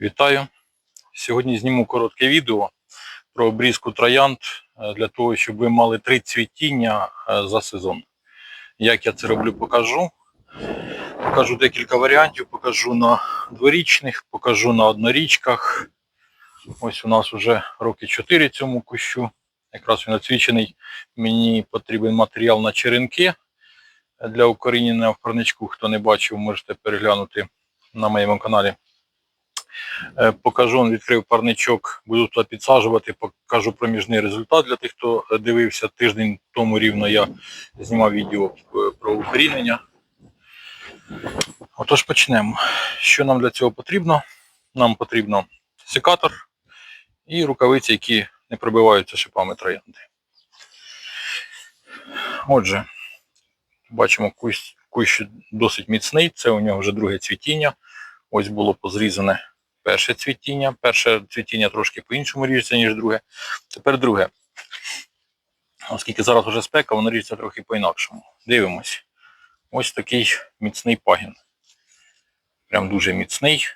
Вітаю! Сьогодні зніму коротке відео про обрізку троянд е, для того, щоб ви мали три цвітіння е, за сезон. Як я це роблю, покажу. Покажу декілька варіантів, покажу на дворічних, покажу на однорічках. Ось у нас вже роки 4 цьому кущу. Якраз він оцвічений. Мені потрібен матеріал на черенки для укорінення в парничку. Хто не бачив, можете переглянути на моєму каналі. Е, Покажу, відкрив парничок, буду туди підсаджувати, покажу проміжний результат для тих, хто дивився. Тиждень тому рівно я знімав відео е, про укорінення. Отож почнемо. Що нам для цього потрібно? Нам потрібно секатор і рукавиці, які не пробиваються шипами троянди. Отже, бачимо, кущ, кущ досить міцний, це у нього вже друге цвітіння. Ось було позрізане перше цвітіння. Перше цвітіння трошки по-іншому ріжеться, ніж друге. Тепер друге. Оскільки зараз вже спека, воно ріжеться трохи по-інакшому. Дивимось. Ось такий міцний пагін. Прям дуже міцний.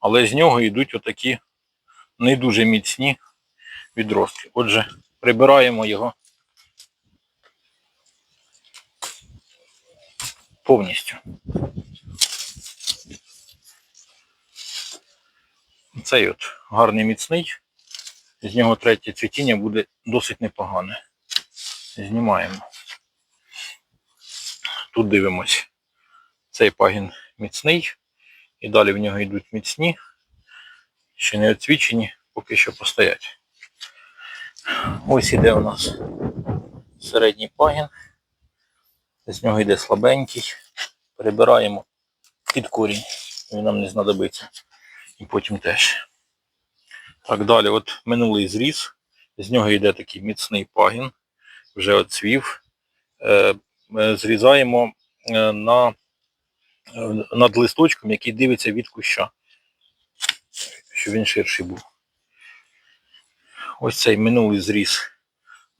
Але з нього йдуть отакі не дуже міцні відростки. Отже, прибираємо його повністю. Цей от гарний міцний. З нього третє цвітіння буде досить непогане. Знімаємо. Тут дивимось. Цей пагін міцний. І далі в нього йдуть міцні. Ще не оцвічені, поки що постоять. Ось іде у нас середній пагін. З нього йде слабенький. Перебираємо під корінь. Він нам не знадобиться. І потім теж. Так, далі, от минулий зріз. З нього йде такий міцний пагін. Вже оцвів. Е, зрізаємо е, на, е, над листочком, який дивиться від куща. Щоб він ширший був. Ось цей минулий зріз.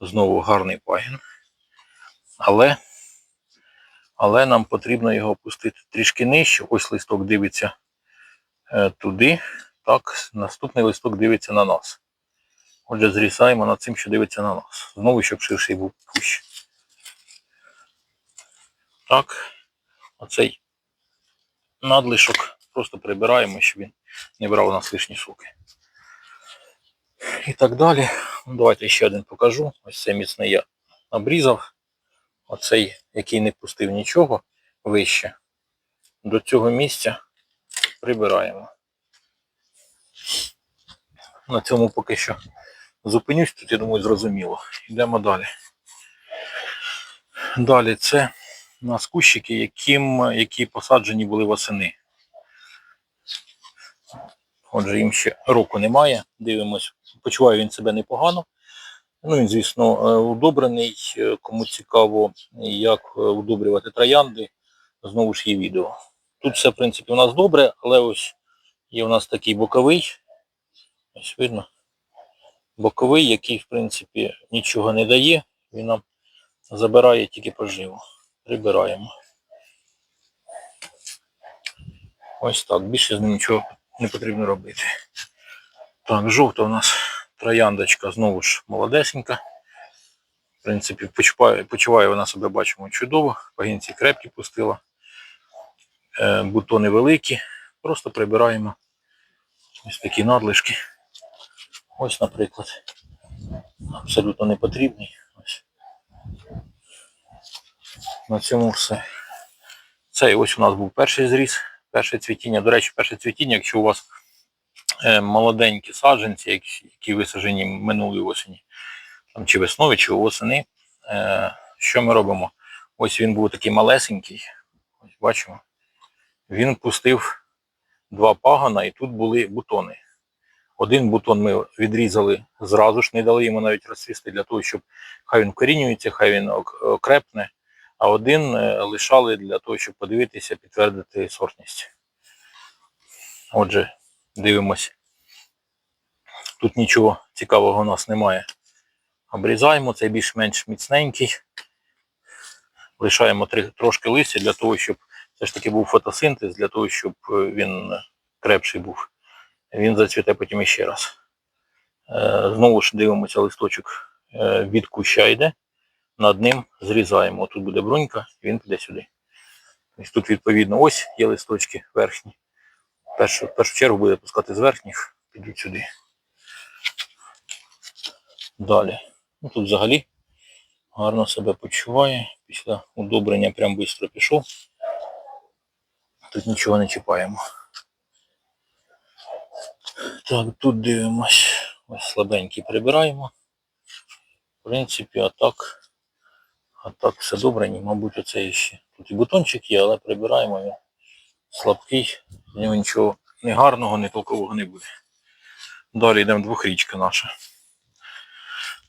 Знову гарний пагін. Але, але нам потрібно його опустити трішки нижче. Ось листок дивиться туди. Так, наступний листок дивиться на нас. Отже, зрізаємо над цим, що дивиться на нас. Знову, щоб ширший був кущ. Так, оцей надлишок просто прибираємо, щоб він не брав у нас лишні соки. І так далі. Ну, Давайте ще один покажу. Ось цей міцний я обрізав. Оцей, який не пустив нічого вище. До цього місця прибираємо. На цьому поки що зупинюсь, тут я думаю зрозуміло. Йдемо далі. Далі це у нас кущики, яким, які посаджені були восени. Отже, їм ще року немає. Дивимось, почуває він себе непогано. Ну, він, звісно, е, удобрений. Е, Кому цікаво, як е, удобрювати троянди, знову ж є відео. Тут все, в принципі, у нас добре, але ось є у нас такий боковий. Ось видно. Боковий, який, в принципі, нічого не дає. Він нам забирає тільки поживу. Прибираємо. Ось так. Більше з ним нічого не потрібно робити. Так, жовта у нас трояндочка знову ж молодесенька. В принципі, почуває, почуває вона себе, бачимо, чудово. Пагінці крепкі пустила. Е, бутони великі. Просто прибираємо ось такі надлишки. Ось, наприклад. Абсолютно не потрібний. На цьому все. Цей ось у нас був перший зріз, перше цвітіння. До речі, перше цвітіння, якщо у вас е, молоденькі саджанці, які, які висаджені минулої осені, там, чи весною, чи осени, е, що ми робимо? Ось він був такий малесенький. Ось бачимо. Він пустив два пагана і тут були бутони. Один бутон ми відрізали зразу ж, не дали йому навіть розцвісти для того, щоб хай він корінюється, хай він окрепне, а один е, лишали для того, щоб подивитися, підтвердити сортність. Отже, дивимось. Тут нічого цікавого у нас немає. Обрізаємо, цей більш-менш міцненький. Лишаємо трошки листя для того, щоб все ж таки був фотосинтез, для того, щоб е, він крепший був. він зацвіте потім іще раз. Е, Знову ж дивимося листочок е, від куща йде, над ним зрізаємо. Тут буде брунька, він піде сюди. Ось тут відповідно ось є листочки верхні. Першу, першу чергу буде пускати з верхніх, підуть сюди. Далі. Ну, тут взагалі гарно себе почуває. Після удобрення прям швидко пішов. Тут нічого не чіпаємо. Так, тут дивимось. Ось слабенький прибираємо. В принципі, а так. А так все добре, ні, мабуть, оце іще. Тут і бутончик є, але прибираємо він слабкий. В нього нічого не гарного, не толкового не буде. Далі йдемо двохрічка наша.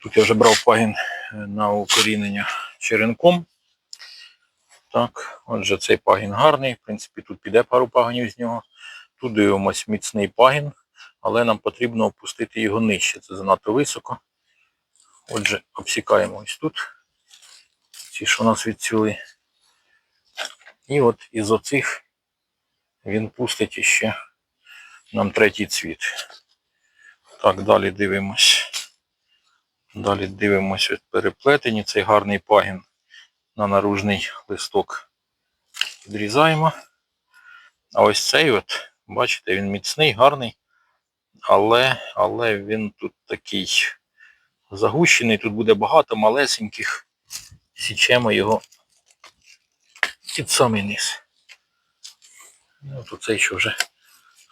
Тут я вже брав пагін е, на укорінення черенком. Так, отже, цей пагін гарний. В принципі, тут піде пару пагонів з нього. Тут дивимось міцний пагін, але нам потрібно опустити його нижче. Це занадто високо. Отже, обсікаємо ось тут. Ці, що у нас відцвіли. І от із оцих він пустить іще нам третій цвіт. Так, далі дивимось. Далі дивимось от переплетені. Цей гарний пагін на наружний листок відрізаємо. А ось цей от, бачите, він міцний, гарний, але, але він тут такий загущений, тут буде багато малесеньких. Січемо його під самий низ. Ну, тут цей що вже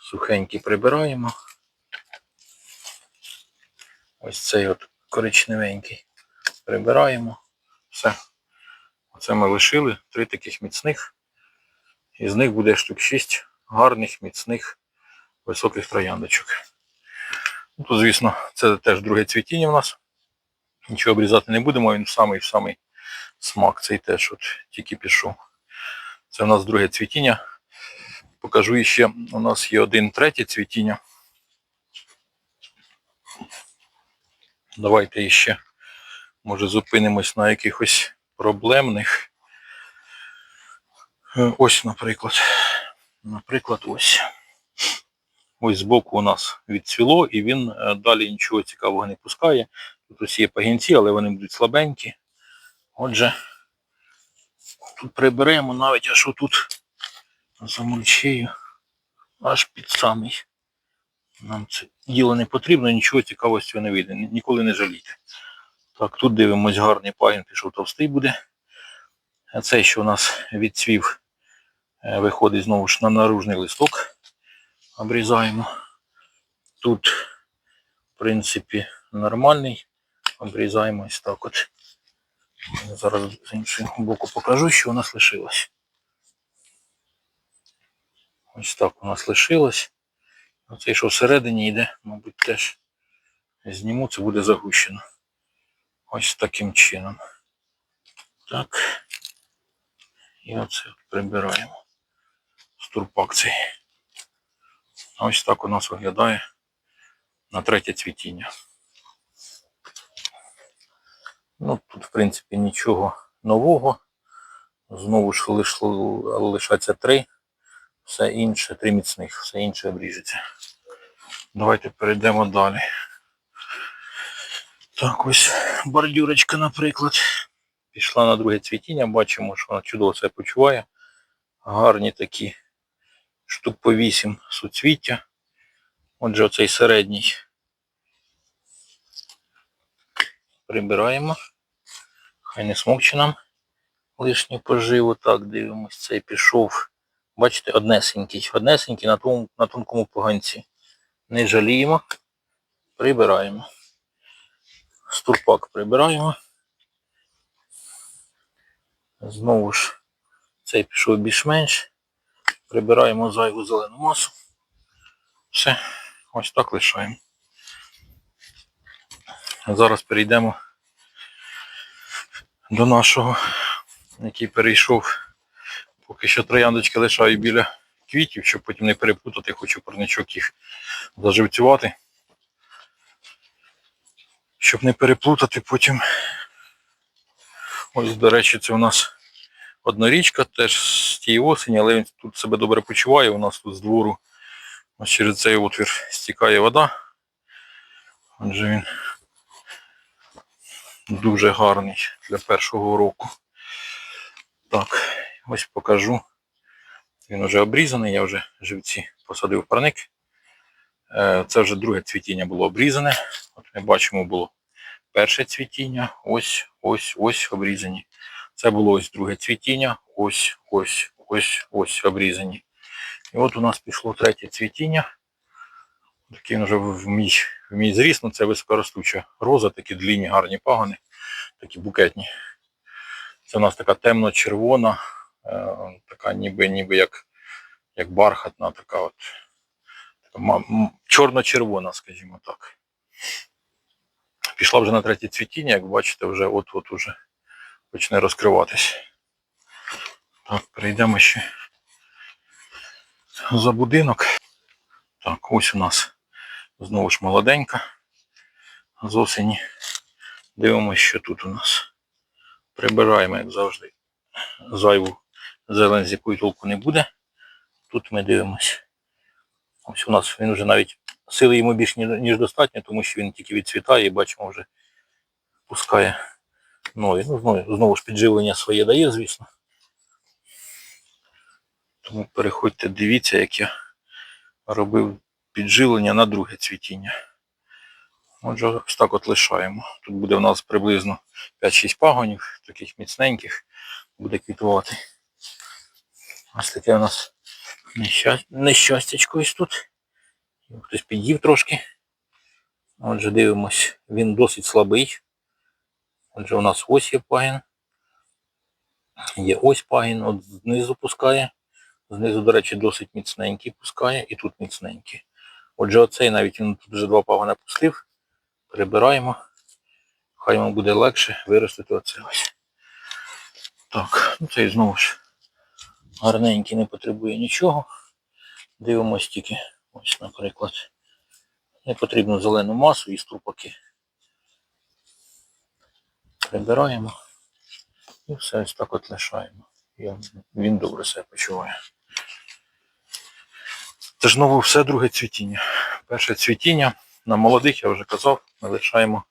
сухенький прибираємо. Ось цей от коричневенький прибираємо. Все. Оце ми лишили три таких міцних. Із них буде штук 6 гарних, міцних, високих трояндочок. Ну, Тут, звісно, це теж друге цвітіння в нас. Нічого обрізати не будемо, він в самий в самий смак. Цей теж от тільки пішов. Це у нас друге цвітіння. Покажу іще, у нас є один третє цвітіння. Давайте іще, може, зупинимось на якихось проблемних. Е, Ось, наприклад. Наприклад, ось. Ось збоку у нас відцвіло і він е, далі нічого цікавого не пускає. Тут ось є пагінці, але вони будуть слабенькі. Отже, тут приберемо навіть аж отут замульчею, аж під самий. Нам це діло не потрібно, нічого цікавого не вийде. Ніколи не жалійте. Так, тут дивимось гарний пагін, пішов товстий буде. А цей, що у нас відцвів, е, виходить знову ж на наружний листок. Обрізаємо. Тут, в принципі, нормальний. Обрізаємо ось так от. Зараз з іншого боку покажу, що у нас лишилось. Ось так у нас лишилось. Оцей, що всередині йде, мабуть, теж зніму, це буде загущено. Ось таким чином. Так. І оце прибираємо. Стурпак цей. Ось так у нас виглядає на третє цвітіння. Ну, тут, в принципі, нічого нового. Знову ж лиш, лишаться три. Все інше, три міцних, все інше обріжеться. Давайте перейдемо далі. Так, ось бордюрочка, наприклад. Пішла на друге цвітіння, бачимо, що вона чудово себе почуває. Гарні такі штук по 8 суцвіття. Отже, оцей середній прибираємо. Хай не смокче нам лишню поживу. Так, дивимось, цей пішов. Бачите, однесенький. Однесенький на, тон, на тонкому поганці. Не жаліємо. Прибираємо. Стурпак прибираємо. Знову ж цей пішов більш-менш. Прибираємо зайву зелену масу. Все, ось так лишаємо. Зараз перейдемо до нашого, який перейшов. Поки що трояндочки лишаю біля квітів, щоб потім не перепутати, хочу парничок їх заживцювати. Щоб не переплутати потім. Ось, до речі, це у нас однорічка теж з тієї осені, але він тут себе добре почуває. У нас тут з двору Ось через цей отвір стікає вода. Отже він дуже гарний для першого року. Так, ось покажу. Він вже обрізаний, я вже живці посадив парник. Е, Це вже друге цвітіння було обрізане. От ми бачимо, було перше цвітіння, ось, ось, ось обрізані. Це було ось друге цвітіння, ось, ось, ось, ось обрізані. І от у нас пішло третє цвітіння. Такий вже в мій, в мій зріст, ну це високоростуча роза, такі длінні, гарні пагони, такі букетні. Це у нас така темно-червона, е, така ніби, ніби як, як бархатна, така от чорно-червона, скажімо так. Пішла вже на третє цвітіння, як бачите, вже от-от уже почне розкриватись. Так, перейдемо ще за будинок. Так, ось у нас знову ж молоденька з осені. Дивимося, що тут у нас. Прибираємо, як завжди, зайву зелень, з якої толку не буде. Тут ми дивимося. Ось у нас він вже навіть сили йому більш ніж достатньо, тому що він тільки відцвітає і бачимо вже пускає нові. Ну, знову, знову ж підживлення своє дає, звісно. Тому переходьте, дивіться, як я робив підживлення на друге цвітіння. Отже, ось так от лишаємо. Тут буде у нас приблизно 5-6 пагонів, таких міцненьких, буде квітувати. Ось таке у нас нещастячко ось тут. Хтось під'їв трошки. Отже, дивимось, він досить слабий. Отже, у нас ось є пагін. Є ось пагін, от знизу пускає. Знизу, до речі, досить міцненький пускає і тут міцненький. Отже, оцей навіть він тут вже два пагони пустив. Прибираємо. Хай йому буде легше виростити оце ось. Так, ну цей знову ж гарненький, не потребує нічого. Дивимось тільки, ось, наприклад, не потрібну зелену масу і струпаки. Прибираємо і все ось так от лишаємо. Він добре себе почуває. Це ж знову все друге цвітіння. Перше цвітіння на молодих, я вже казав, ми лишаємо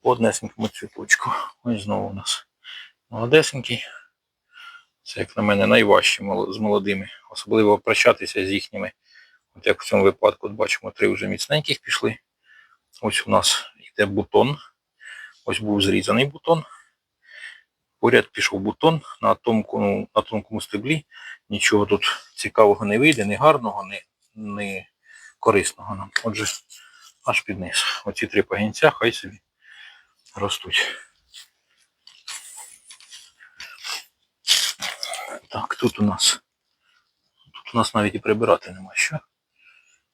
по однесенькому цвіточку. Ось знову у нас молодесенький. Це, як на мене, найважче з молодими. Особливо прощатися з їхніми. От як в цьому випадку, от бачимо, три вже міцненьких пішли. Ось у нас йде бутон. Ось був зрізаний бутон. Поряд пішов бутон на тонкому, на тонкому стеблі. Нічого тут цікавого не вийде, ні гарного, ні, ні корисного нам. Отже, аж під низ. Оці три пагінця хай собі ростуть. Так, тут у нас. Тут у нас навіть і прибирати нема що.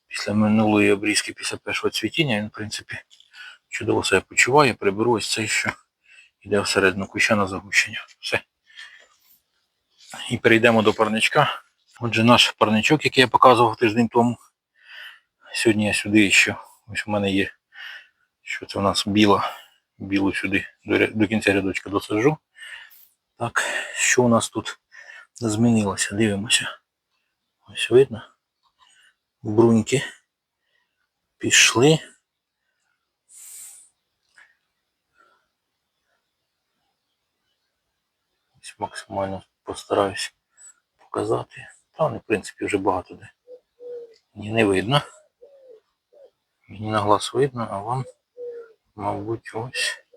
Після минулої обрізки, після першого цвітіння, він, в принципі, чудово себе почуває. Приберу ось цей, що йде всередину куща на загущення. Все. І перейдемо до парничка. Отже, наш парничок, який я показував тиждень тому. Сьогодні я сюди ще. Ось у мене є. Що це у нас біла. Білу сюди до, до кінця рядочка досаджу. Так, що у нас тут змінилося? Дивимося. Ось видно. Бруньки пішли. Ось максимально постараюсь показати. Та вони, в принципі, вже багато де. Мені не видно. Мені на глаз видно, а вам, мабуть, ось.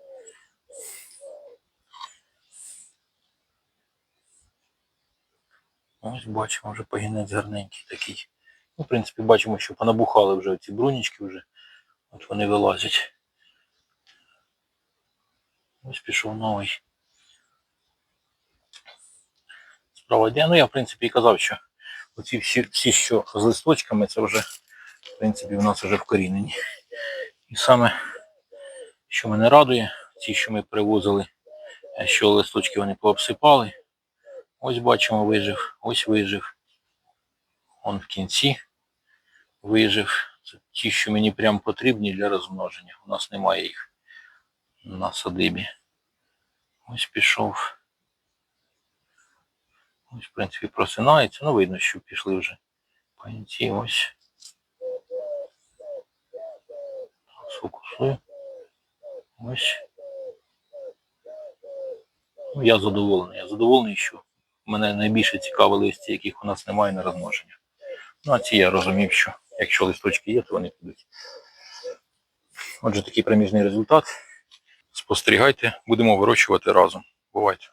Ось бачимо, вже пагінець гарненький такий. Ну, в принципі, бачимо, що понабухали вже ці брунічки вже. От вони вилазять. Ось пішов новий. Справа йде. Ну я в принципі і казав, що оці всі, всі, що з листочками, це вже, в принципі, в нас вже вкорінені. І саме, що мене радує, ті, що ми привозили, е, що листочки вони пообсипали. Ось бачимо, вижив, ось вижив. Он в кінці вижив. Це ті, що мені прям потрібні для розмноження. У нас немає їх на садибі. Ось пішов. Ось, в принципі, просинається. Ну, видно, що пішли вже панці. Ось. Сфокусую. Ось. Ну, я задоволений. Я задоволений, що мене найбільше цікаві листі, яких у нас немає на розмноження. Ну, а ці я розумів, що якщо листочки є, то вони підуть. Отже, такий приміжний результат. Спостерігайте, будемо вирощувати разом. Бувайте.